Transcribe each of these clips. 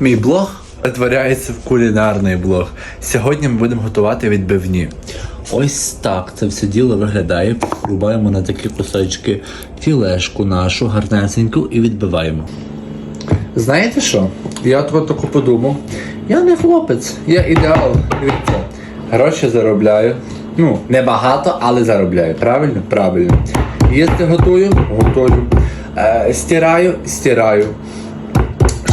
Мій блог перетворяється в кулінарний блог. Сьогодні ми будемо готувати відбивні. Ось так це все діло виглядає. Рубаємо на такі кусочки філешку нашу гарнесеньку і відбиваємо. Знаєте що? Я от таку подумав. Я не хлопець, я ідеал. Гроші заробляю. Ну, не багато, але заробляю. Правильно? Правильно. Їсти готую, готую. Е, стираю, стираю.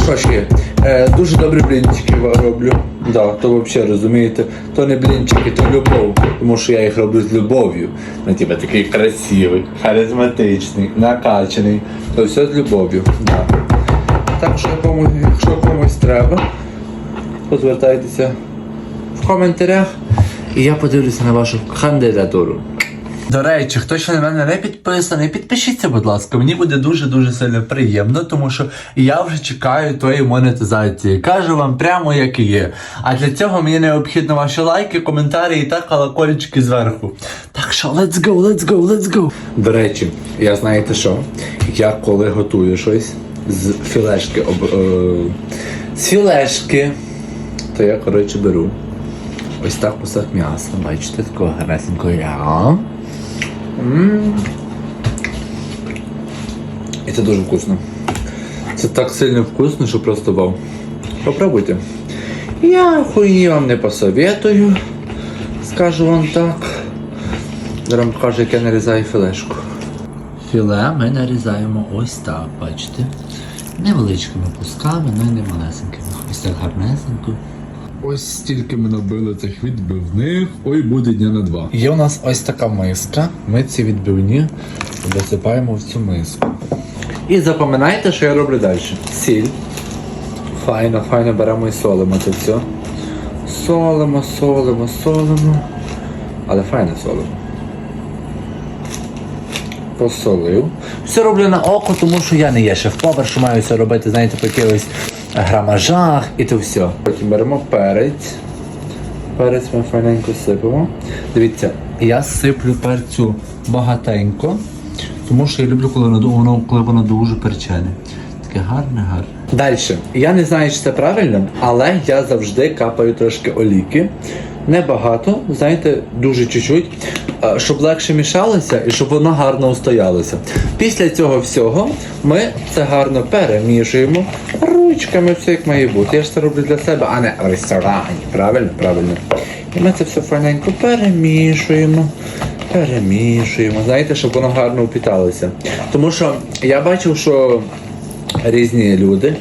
Що є? Е, дуже добрі блінчики роблю. Да, то взагалі розумієте, то не блінчики, то любов. Тому що я їх роблю з любов'ю. Ну, типа такий красивий, харизматичний, накачаний. То все з любов'ю. Да. Так що комусь, якщо комусь треба, то звертайтеся в коментарях і я подивлюся на вашу кандидатуру. До речі, хто ще на мене не підписаний, підпишіться, будь ласка. Мені буде дуже-дуже сильно приємно, тому що я вже чекаю тої монетизації. Кажу вам прямо як і є. А для цього мені необхідно ваші лайки, коментарі та колокольчики зверху. Так що let's go, let's go, let's go. До речі, я знаєте що? Я коли готую щось з філешки, об, е, з філешки, то я, коротше, беру. Ось так кусок м'яса, бачите, такого гарнесенького. І це дуже вкусно. Це так сильно вкусно, що просто вау. Попробуйте. Я хуйні вам не посоветую. Скажу вам так. Зараз покажу, як я нарізаю філешку. Філе ми нарізаємо ось так, бачите. Невеличкими кусками, ну і не малесенькими. Ось так гарнесенько. Ось стільки ми набили цих відбивних. Ой, буде дня на два. Є у нас ось така миска. Ми ці відбивні висипаємо в цю миску. І запам'ятайте, що я роблю далі. Сіль. Файно, файно беремо і солимо це все. Солимо, солимо, солимо. Але файно солимо. Посолив. Все роблю на око, тому що я не є шеф-повар, що маю все робити, знаєте, по якихось грамажах і то все. Потім беремо перець. Перець ми файненько сипемо. Дивіться, я сиплю перцю багатенько, тому що я люблю, коли воно, коли воно дуже перчене. Таке гарне, гарне. Далі. Я не знаю, чи це правильно, але я завжди капаю трошки оліки. Небагато, знаєте, дуже чуть-чуть, е, щоб легше мішалося і щоб воно гарно устоялося. Після цього всього ми це гарно перемішуємо ручками, все як має бути. Я ж це роблю для себе, а не в ресторані. Правильно? Правильно. І ми це все файненько перемішуємо. Перемішуємо, знаєте, щоб воно гарно упіталося. Тому що я бачив, що різні люди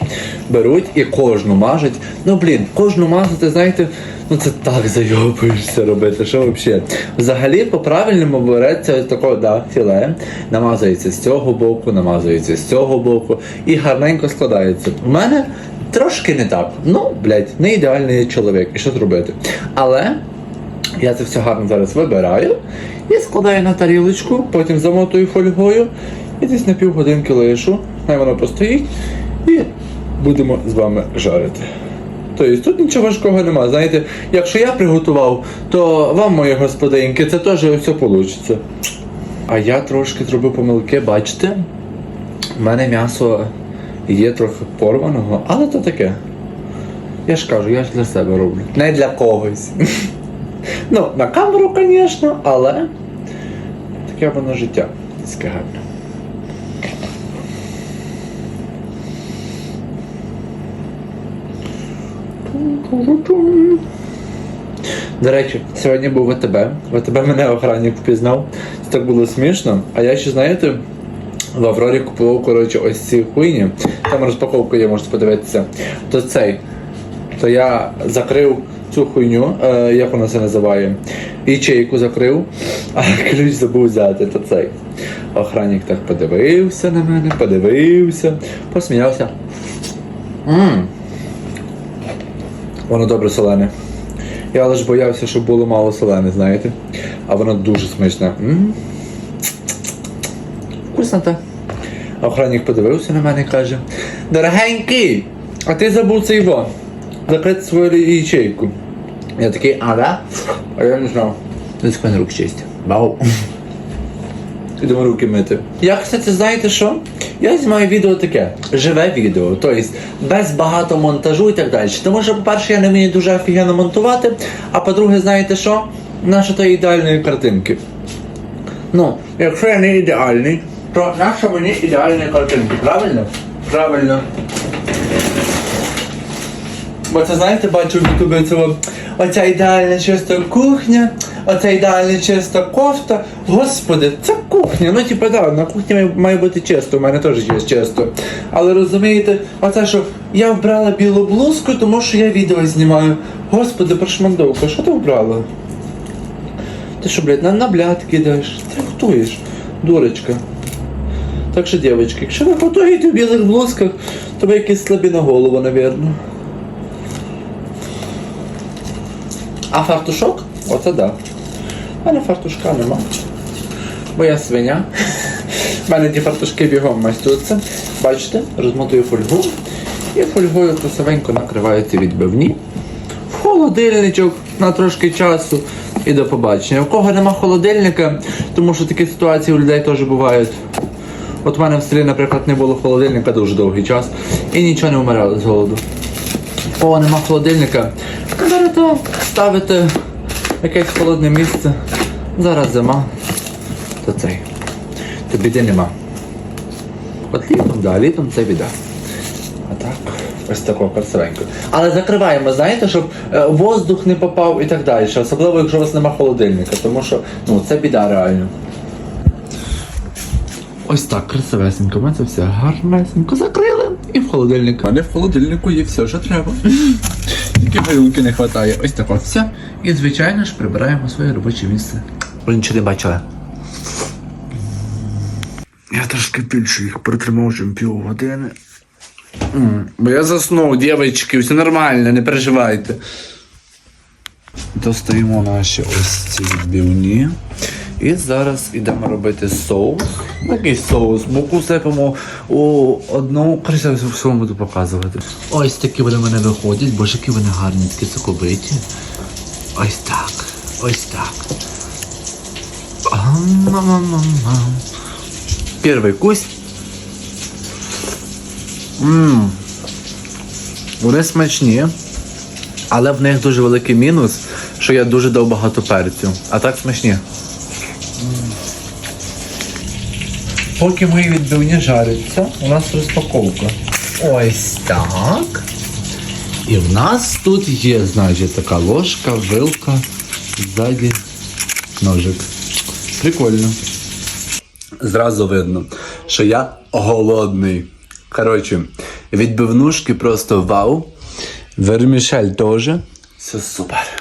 беруть і кожну мажуть. Ну блін, кожну мазати, знаєте, ну це так зайобуєшся робити. Що взагалі? Взагалі, по-правильному береться ось таке, да, філе, намазується з цього боку, намазується з цього боку і гарненько складається. У мене трошки не так. Ну, блядь, не ідеальний чоловік. І що зробити? Але. Я це все гарно зараз вибираю і складаю на тарілочку, потім замотую фольгою і десь на півгодинки лишу. Хай воно постоїть і будемо з вами жарити. Тобто тут нічого важкого нема. Знаєте, якщо я приготував, то вам, мої господинки, це теж все вийде. А я трошки зробив помилки, бачите? У мене м'ясо є трохи порваного, але то таке. Я ж кажу, я ж для себе роблю. Не для когось. Ну, на камеру, звісно, але таке воно життя. Таке гарне. До речі, сьогодні був ВТБ. ВТБ мене охранник впізнав. Це так було смішно. А я ще, знаєте, в Аврорі купував, коротше, ось ці хуйні. Там розпаковка є, можете подивитися. То цей. То я закрив цю хуйню, е, як вона це називає, ячейку закрив, а ключ забув взяти, то цей. Охранник так подивився на мене, подивився, посміявся. Мм. Воно добре солене. Я лише боявся, щоб було мало солене, знаєте. А воно дуже смачне. Вкуснота. А Охранник подивився на мене і каже: Дорогенький, а ти забув цей вон. Закрити свою ячейку. Я такий, а да? А я не знав. Десь мене рук чисть. Бау. Ідемо руки мити. Я, кстати, знаєте що? Я знімаю відео таке, живе відео, тобто без багато монтажу і так далі. Тому що, по-перше, я не вмію дуже офігенно монтувати, а по-друге, знаєте що? Наша то ідеальної картинки. Ну, якщо я не ідеальний, то наша мені ідеальні картинки, правильно? Правильно. Бо це знаєте, бачу в ютубі цього. Оця ідеальна чиста кухня, оця ідеальна чиста кофта. Господи, це кухня. Ну, типу, да, на кухні має, бути чисто, у мене теж є чисто. Але розумієте, оце що я вбрала білу блузку, тому що я відео знімаю. Господи, прошмандовка, що ти вбрала? Ти що, блядь, на, на бляд кидаєш? Ти готуєш, дурочка. Так що, дівчатки, якщо ви готуєте в білих блузках, то ви якісь слабі на голову, напевно. А фартушок? Оце да. У мене фартушка нема. Бо я свиня. У мене ті фартушки бігом майструються. Бачите, розмотую фольгу. І фольгою красивенько накриваєте відбивні. В холодильничок на трошки часу і до побачення. У кого нема холодильника, тому що такі ситуації у людей теж бувають. От в мене в селі, наприклад, не було холодильника дуже довгий час і нічого не вмирали з голоду. У кого нема холодильника, берете, ставите якесь холодне місце. Зараз зима, то цей. То біди нема. От літом, да, літом це біда. А так, ось такого красивенько. Але закриваємо, знаєте, щоб е, воздух не попав і так далі. Особливо, якщо у вас нема холодильника, тому що ну, це біда реально. Ось так, красивесенько, ми це все гарнесенько закрили і в холодильник. У мене в холодильнику є все, що треба. Тільки горілки не вистачає. Ось так от все. І звичайно ж прибираємо своє робоче місце. Ви нічого не бачили. Я трошки більше їх протримав, ніж півгодини. М, Бо я заснув, дівчатки, все нормально, не переживайте. Достаємо наші ось ці відбивні. І зараз йдемо робити соус. Такий соус. Муку сипемо у одну. Короче, все вам буду показувати. Ось такі вони в мене виходять, боже, які вони гарні, такі соковиті. Ось так. Ось так. Перший кусь. Ммм. Вони смачні, але в них дуже великий мінус, що я дуже дав багато перцю. А так смачні. Поки мої відбивні жаряться, у нас розпаковка. Ось так. І в нас тут є, значить, така ложка, вилка, ззаді ножик. Прикольно. Зразу видно, що я голодний. Коротше, відбивнушки просто вау. Вермішель теж. Все супер.